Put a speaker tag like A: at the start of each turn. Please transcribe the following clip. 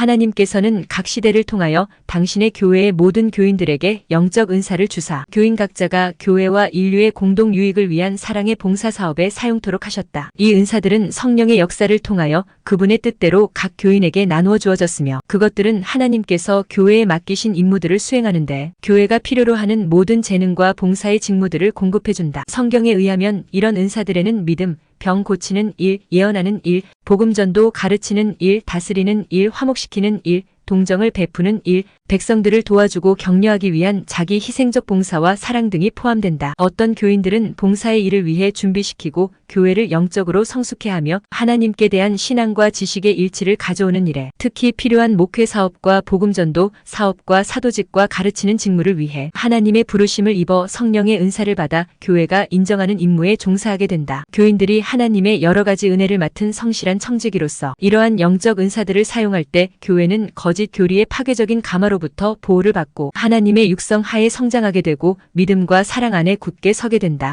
A: 하나님께서는 각 시대를 통하여 당신의 교회의 모든 교인들에게 영적 은사를 주사 교인 각자가 교회와 인류의 공동 유익을 위한 사랑의 봉사 사업에 사용토록 하셨다. 이 은사들은 성령의 역사를 통하여 그분의 뜻대로 각 교인에게 나누어 주어졌으며 그것들은 하나님께서 교회에 맡기신 임무들을 수행하는데 교회가 필요로 하는 모든 재능과 봉사의 직무들을 공급해 준다. 성경에 의하면 이런 은사들에는 믿음, 병 고치는 일, 예언하는 일, 복음 전도 가르치는 일, 다스리는 일, 화목시키는 일, 동정을 베푸는 일, 백성들을 도와주고 격려하기 위한 자기 희생적 봉사와 사랑 등이 포함된다. 어떤 교인들은 봉사의 일을 위해 준비시키고 교회를 영적으로 성숙해 하며 하나님께 대한 신앙과 지식의 일치를 가져오는 일에 특히 필요한 목회 사업과 복음 전도 사업과 사도직과 가르치는 직무를 위해 하나님의 부르심을 입어 성령의 은사를 받아 교회가 인정하는 임무에 종사하게 된다. 교인들이 하나님의 여러 가지 은혜를 맡은 성실한 청지기로서 이러한 영적 은사들을 사용할 때 교회는 거짓 교리의 파괴적인 가마로부터 보호를 받고 하나님의 육성 하에 성장하게 되고 믿음과 사랑 안에 굳게 서게 된다.